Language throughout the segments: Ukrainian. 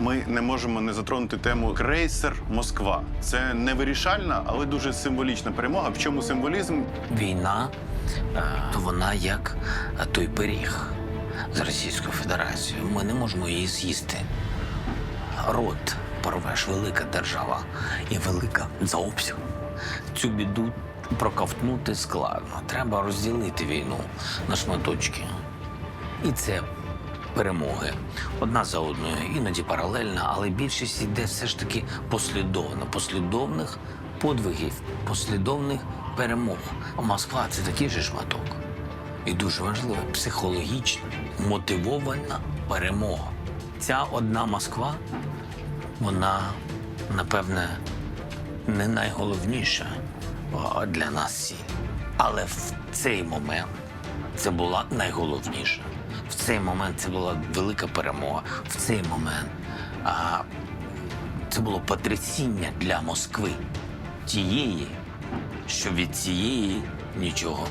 Ми не можемо не затронути тему крейсер Москва. Це не вирішальна, але дуже символічна перемога. В чому символізм? Війна, е, то вона як той пиріг з Російською Федерацією. Ми не можемо її з'їсти. Рот порвеш, велика держава і велика за обсягом. Цю біду проковтнути складно. Треба розділити війну на шматочки. І це перемоги. Одна за одною, іноді паралельно, але більшість йде все ж таки послідовно, послідовних подвигів, послідовних перемог. А Москва це такий же шматок. І дуже важливо, психологічно мотивована перемога. Ця одна Москва, вона, напевне, не найголовніша для нас всіх. Але в цей момент це була найголовніша. В цей момент це була велика перемога. В цей момент а, це було потрясіння для Москви. Тієї, що від цієї нічого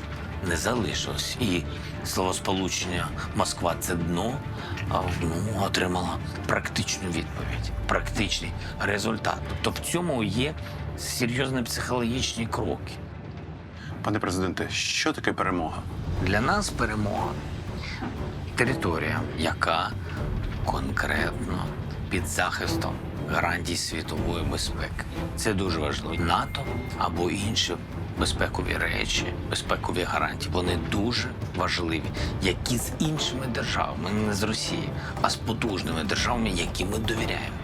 не залишилось. І словосполучення Москва це дно а, ну, отримала практичну відповідь, практичний результат. Тобто в цьому є серйозні психологічні кроки. Пане президенте, що таке перемога? Для нас перемога територія, яка конкретно під захистом гарантій світової безпеки. Це дуже важливо. НАТО або інші безпекові речі, безпекові гарантії. Вони дуже важливі, які з іншими державами, не з Росії, а з потужними державами, яким ми довіряємо.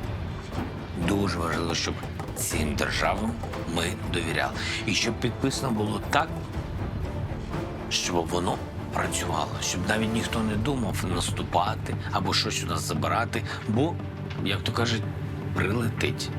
Дуже важливо, щоб цим державам ми довіряли. І щоб підписано було так, щоб воно працювало, щоб навіть ніхто не думав наступати або щось у нас забирати, бо, як то кажуть, прилетить.